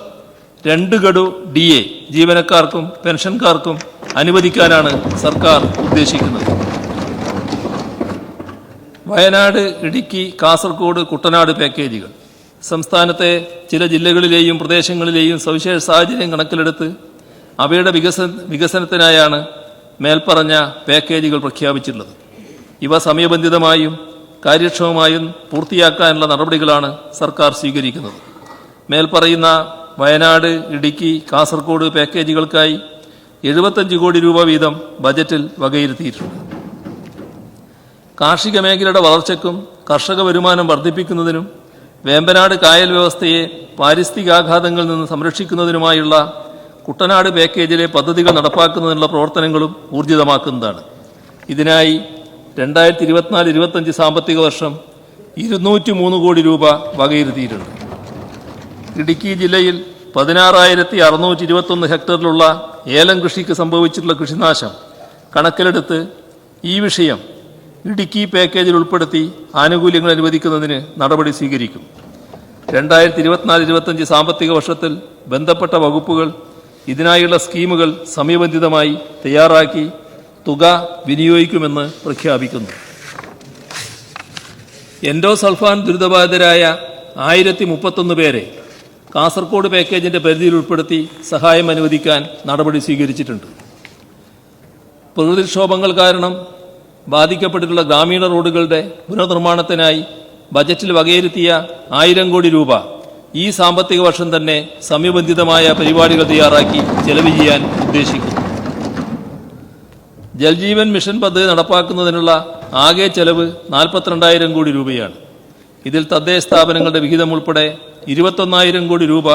Speaker 2: രണ്ട് ഗഡു ഡി എ ജീവനക്കാർക്കും പെൻഷൻകാർക്കും അനുവദിക്കാനാണ് സർക്കാർ ഉദ്ദേശിക്കുന്നത്. വയനാട് ഇടുക്കി കാസർഗോഡ് കുട്ടനാട് പാക്കേജുകൾ. സംസ്ഥാനത്തെ ചില ജില്ലകളിലെയും പ്രദേശങ്ങളിലെയും സവിശേഷ സാഹചര്യം കണക്കിലെടുത്ത് അവയുടെ വികസന വികസനത്തിനായാണ് മേൽപ്പറഞ്ഞ പാക്കേജുകൾ പ്രഖ്യാപിച്ചിട്ടുള്ളത്. ഇവ സമയബന്ധിതമായും കാര്യക്ഷമമായും പൂർത്തിയാക്കാനുള്ള നടപടികളാണ് സർക്കാർ സ്വീകരിക്കുന്നത്. മേൽപ്പറയുന്ന വയനാട് ഇടുക്കി കാസർഗോഡ് പാക്കേജുകൾക്കായി എഴുപത്തഞ്ച് കോടി രൂപ വീതം ബജറ്റിൽ വകയിരുത്തിയിട്ടുണ്ട്. കാർഷിക മേഖലയുടെ വളർച്ചയ്ക്കും കർഷക വരുമാനം വർദ്ധിപ്പിക്കുന്നതിനും വേമ്പനാട് കായൽ വ്യവസ്ഥയെ പാരിസ്ഥിതികാഘാതങ്ങളിൽ നിന്ന് സംരക്ഷിക്കുന്നതിനുമായുള്ള കുട്ടനാട് പാക്കേജിലെ പദ്ധതികൾ നടപ്പാക്കുന്നതിനുള്ള പ്രവർത്തനങ്ങളും ഊർജിതമാക്കുന്നതാണ്. ഇതിനായി രണ്ടായിരത്തി ഇരുപത്തിനാല് ഇരുപത്തഞ്ച് സാമ്പത്തിക വർഷം ഇരുന്നൂറ്റി മൂന്ന് കോടി രൂപ വകയിരുത്തിയിട്ടുണ്ട്. ഇടുക്കി ജില്ലയിൽ പതിനാറായിരത്തി അറുന്നൂറ്റി ഇരുപത്തൊന്ന് ഹെക്ടറിലുള്ള ഏലം കൃഷിക്ക് സംഭവിച്ചിട്ടുള്ള കൃഷിനാശം കണക്കിലെടുത്ത് ഈ വിഷയം ഇടുക്കി പാക്കേജിൽ ഉൾപ്പെടുത്തി ആനുകൂല്യങ്ങൾ അനുവദിക്കുന്നതിന് നടപടി സ്വീകരിക്കും. രണ്ടായിരത്തി ഇരുപത്തിനാല് ഇരുപത്തഞ്ച് സാമ്പത്തിക വർഷത്തിൽ ബന്ധപ്പെട്ട വകുപ്പുകൾ ഇതിനായുള്ള സ്കീമുകൾ സമയബന്ധിതമായി തയ്യാറാക്കി തുക വിനിയോഗിക്കുമെന്ന് പ്രഖ്യാപിക്കുന്നു. എൻഡോസൾഫാൻ ദുരിതബാധിതരായ ആയിരത്തി മുപ്പത്തൊന്ന് പേരെ കാസർഗോഡ് പാക്കേജിന്റെ പരിധിയിൽ ഉൾപ്പെടുത്തി സഹായം അനുവദിക്കാൻ നടപടി സ്വീകരിച്ചിട്ടുണ്ട്. പ്രകൃതിക്ഷോഭങ്ങൾ കാരണം ബാധിക്കപ്പെട്ടിട്ടുള്ള ഗ്രാമീണ റോഡുകളുടെ പുനർനിർമ്മാണത്തിനായി ബജറ്റിൽ വകയിരുത്തിയ ആയിരം കോടി രൂപ ഈ സാമ്പത്തിക വർഷം തന്നെ സമയബന്ധിതമായ പരിപാടികൾ തയ്യാറാക്കി ചെലവ് ചെയ്യാൻ ഉദ്ദേശിക്കുന്നു. ജൽജീവൻ മിഷൻ പദ്ധതി നടപ്പാക്കുന്നതിനുള്ള ആകെ ചെലവ് നാൽപ്പത്തിരണ്ടായിരം കോടി രൂപയാണ്. ഇതിൽ തദ്ദേശ സ്ഥാപനങ്ങളുടെ വിഹിതം ഉൾപ്പെടെ ഇരുപത്തൊന്നായിരം കോടി രൂപ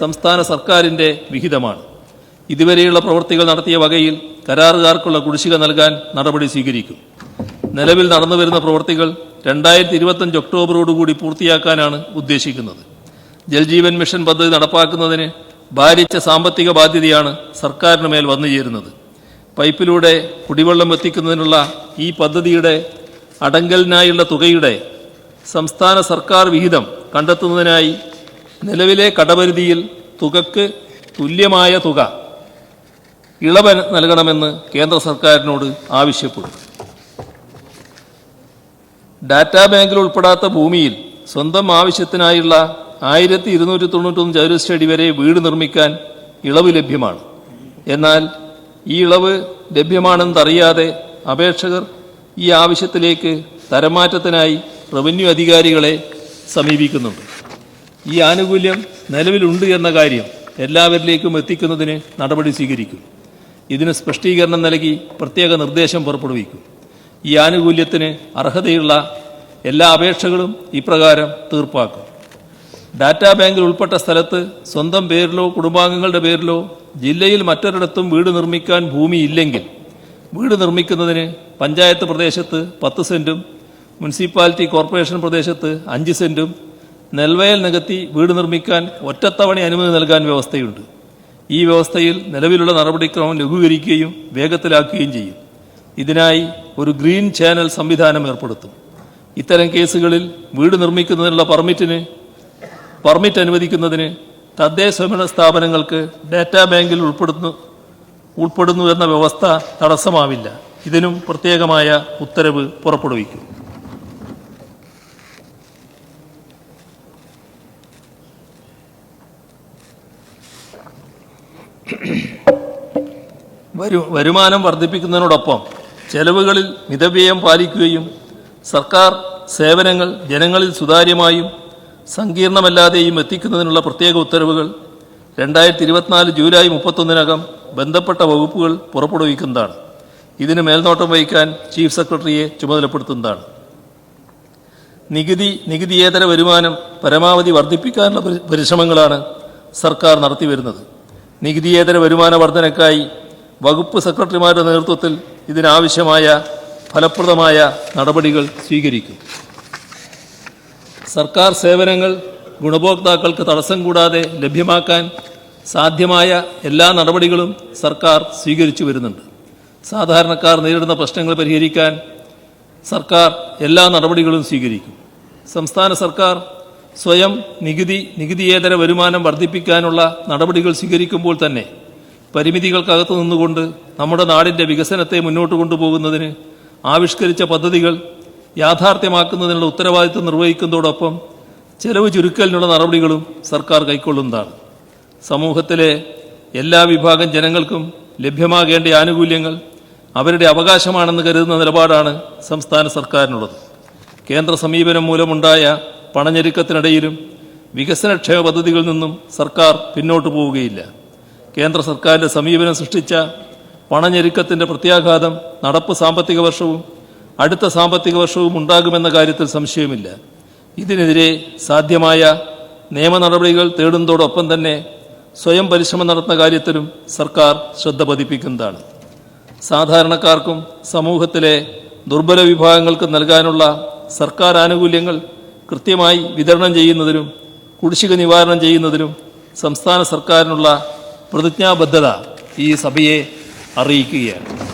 Speaker 2: സംസ്ഥാന സർക്കാരിന്റെ വിഹിതമാണ്. ഇതുവരെയുള്ള പ്രവൃത്തികൾ നടത്തിയ വകയിൽ കരാറുകാർക്കുള്ള കുടിശ്ശിക നൽകാൻ നടപടി സ്വീകരിക്കും. നിലവിൽ നടന്നുവരുന്ന പ്രവൃത്തികൾ രണ്ടായിരത്തി ഇരുപത്തഞ്ച് ഒക്ടോബറോടുകൂടി പൂർത്തിയാക്കാനാണ് ഉദ്ദേശിക്കുന്നത്. ജൽജീവൻ മിഷൻ പദ്ധതി നടപ്പാക്കുന്നതിന് ഭാരിച്ച സാമ്പത്തിക ബാധ്യതയാണ് സർക്കാരിന് മേൽ വന്നു ചേരുന്നത് പൈപ്പിലൂടെ കുടിവെള്ളം എത്തിക്കുന്നതിനുള്ള ഈ പദ്ധതിയുടെ അടങ്കലിനായുള്ള തുകയുടെ സംസ്ഥാന സർക്കാർ വിഹിതം കണ്ടെത്തുന്നതിനായി നിലവിലെ കടപരിധിയിൽ തുകക്ക് തുല്യമായ തുക ഇളവ് നൽകണമെന്ന് കേന്ദ്ര സർക്കാരിനോട് ആവശ്യപ്പെടും. ഡാറ്റാ ബാങ്കിൽ ഉൾപ്പെടാത്ത ഭൂമിയിൽ സ്വന്തം ആവശ്യത്തിനായുള്ള ആയിരത്തി ഇരുന്നൂറ്റി തൊണ്ണൂറ്റൊന്ന് ചതുരശ്ര അടി വരെ വീട് നിർമ്മിക്കാൻ ഇളവ് ലഭ്യമാണ്. എന്നാൽ ഈ ഇളവ് ലഭ്യമാണെന്നറിയാതെ അപേക്ഷകർ ഈ ആവശ്യത്തിലേക്ക് തരമാറ്റത്തിനായി റവന്യൂ അധികാരികളെ സമീപിക്കുന്നുണ്ട്. ഈ ആനുകൂല്യം നിലവിലുണ്ട് എന്ന കാര്യം എല്ലാവരിലേക്കും എത്തിക്കുന്നതിന് നടപടി സ്വീകരിക്കും. ഇതിന് സ്പഷ്ടീകരണം നൽകി പ്രത്യേക നിർദ്ദേശം പുറപ്പെടുവിക്കും. ഈ ആനുകൂല്യത്തിന് അർഹതയുള്ള എല്ലാ അപേക്ഷകളും ഇപ്രകാരം തീർപ്പാക്കും. ഡാറ്റാ ബാങ്കിൽ ഉൾപ്പെട്ട സ്ഥലത്ത് സ്വന്തം പേരിലോ കുടുംബാംഗങ്ങളുടെ പേരിലോ ജില്ലയിൽ മറ്റൊരിടത്തും വീട് നിർമ്മിക്കാൻ ഭൂമിയില്ലെങ്കിൽ വീട് നിർമ്മിക്കുന്നതിന് പഞ്ചായത്ത് പ്രദേശത്ത് പത്ത് സെന്റും മുനിസിപ്പാലിറ്റി കോർപ്പറേഷൻ പ്രദേശത്ത് അഞ്ച് സെന്റും നെൽവയൽ നികത്തി വീട് നിർമ്മിക്കാൻ ഒറ്റത്തവണ അനുമതി നൽകാൻ വ്യവസ്ഥയുണ്ട്. ഈ വ്യവസ്ഥയിൽ നിലവിലുള്ള നടപടിക്രമം ലഘൂകരിക്കുകയും വേഗത്തിലാക്കുകയും ചെയ്യും. ഇതിനായി ഒരു ഗ്രീൻ ചാനൽ സംവിധാനം ഏർപ്പെടുത്തും. ഇത്തരം കേസുകളിൽ വീട് നിർമ്മിക്കുന്നതിനുള്ള പെർമിറ്റിന് പെർമിറ്റ് അനുവദിക്കുന്നതിന് തദ്ദേശ സ്വയംഭരണ സ്ഥാപനങ്ങൾക്ക് ഡാറ്റാ ബാങ്കിൽ ഉൾപ്പെടുന്നു ഉൾപ്പെടുന്നു എന്ന വ്യവസ്ഥ തടസ്സമാവില്ല. ഇതിനും പ്രത്യേകമായ ഉത്തരവ് പുറപ്പെടുവിക്കും. വരു വരുമാനം വർദ്ധിപ്പിക്കുന്നതിനോടൊപ്പം ചെലവുകളിൽ മിതവ്യയം പാലിക്കുകയും സർക്കാർ സേവനങ്ങൾ ജനങ്ങളിൽ സുതാര്യമായും സങ്കീർണമല്ലാതെയും എത്തിക്കുന്നതിനുള്ള പ്രത്യേക ഉത്തരവുകൾ രണ്ടായിരത്തി ഇരുപത്തിനാല് ജൂലൈ മുപ്പത്തൊന്നിനകം ബന്ധപ്പെട്ട വകുപ്പുകൾ പുറപ്പെടുവിക്കുന്നതാണ്. ഇതിന് മേൽനോട്ടം വഹിക്കാൻ ചീഫ് സെക്രട്ടറിയെ ചുമതലപ്പെടുത്തുന്നതാണ്. നികുതി നികുതിയേതര വരുമാനം പരമാവധി വർദ്ധിപ്പിക്കാനുള്ള പരിശ്രമങ്ങളാണ് സർക്കാർ നടത്തിവരുന്നത്. നികുതിയേതര വരുമാന വർധനയ്ക്കായി വകുപ്പ് സെക്രട്ടറിമാരുടെ നേതൃത്വത്തിൽ ഇതിനാവശ്യമായ ഫലപ്രദമായ നടപടികൾ സ്വീകരിക്കും. സർക്കാർ സേവനങ്ങൾ ഗുണഭോക്താക്കൾക്ക് തടസ്സം കൂടാതെ ലഭ്യമാക്കാൻ സാധ്യമായ എല്ലാ നടപടികളും സർക്കാർ സ്വീകരിച്ചു വരുന്നുണ്ട്. സാധാരണക്കാർ നേരിടുന്ന പ്രശ്നങ്ങൾ പരിഹരിക്കാൻ സർക്കാർ എല്ലാ നടപടികളും സ്വീകരിക്കും. സംസ്ഥാന സർക്കാർ സ്വയം നികുതി നികുതിയേതര വരുമാനം വർദ്ധിപ്പിക്കാനുള്ള നടപടികൾ സ്വീകരിക്കുമ്പോൾ തന്നെ പരിമിതികൾക്കകത്തു നിന്നുകൊണ്ട് നമ്മുടെ നാടിന്റെ വികസനത്തെ മുന്നോട്ട് കൊണ്ടുപോകുന്നതിന് ആവിഷ്കരിച്ച പദ്ധതികൾ യാഥാർത്ഥ്യമാക്കുന്നതിനുള്ള ഉത്തരവാദിത്വം നിർവഹിക്കുന്നതോടൊപ്പം ചെലവ് ചുരുക്കലിനുള്ള നടപടികളും സർക്കാർ കൈക്കൊള്ളുന്നതാണ്. സമൂഹത്തിലെ എല്ലാ വിഭാഗം ജനങ്ങൾക്കും ലഭ്യമാകേണ്ട ആനുകൂല്യങ്ങൾ അവരുടെ അവകാശമാണെന്ന് കരുതുന്ന നിലപാടാണ് സംസ്ഥാന സർക്കാരിനുള്ളത്. കേന്ദ്ര സമീപനം മൂലമുണ്ടായ പണഞ്ഞെരുക്കത്തിനിടയിലും വികസനക്ഷേമ പദ്ധതികളിൽ നിന്നും സർക്കാർ പിന്നോട്ട് പോവുകയില്ല. കേന്ദ്ര സർക്കാരിന്റെ സമീപനം സൃഷ്ടിച്ച പണഞ്ഞെരുക്കത്തിന്റെ പ്രത്യാഘാതം നടപ്പ് സാമ്പത്തിക വർഷവും അടുത്ത സാമ്പത്തിക വർഷവും ഉണ്ടാകുമെന്ന കാര്യത്തിൽ സംശയമില്ല. ഇതിനെതിരെ സാധ്യമായ നിയമ നടപടികൾ തേടുന്നതോടൊപ്പം തന്നെ സ്വയം പരിശ്രമം നടത്തുന്ന കാര്യത്തിലും സർക്കാർ ശ്രദ്ധ പതിപ്പിക്കുന്നതാണ്. സാധാരണക്കാർക്കും സമൂഹത്തിലെ ദുർബല വിഭാഗങ്ങൾക്ക് നൽകാനുള്ള സർക്കാർ ആനുകൂല്യങ്ങൾ കൃത്യമായി വിതരണം ചെയ്യുന്നതിനും കുടിശ്ശിക നിവാരണം ചെയ്യുന്നതിനും സംസ്ഥാന സർക്കാരിനുള്ള പ്രതിജ്ഞാബദ്ധത ഈ സഭയെ അറിയിക്കുകയാണ്.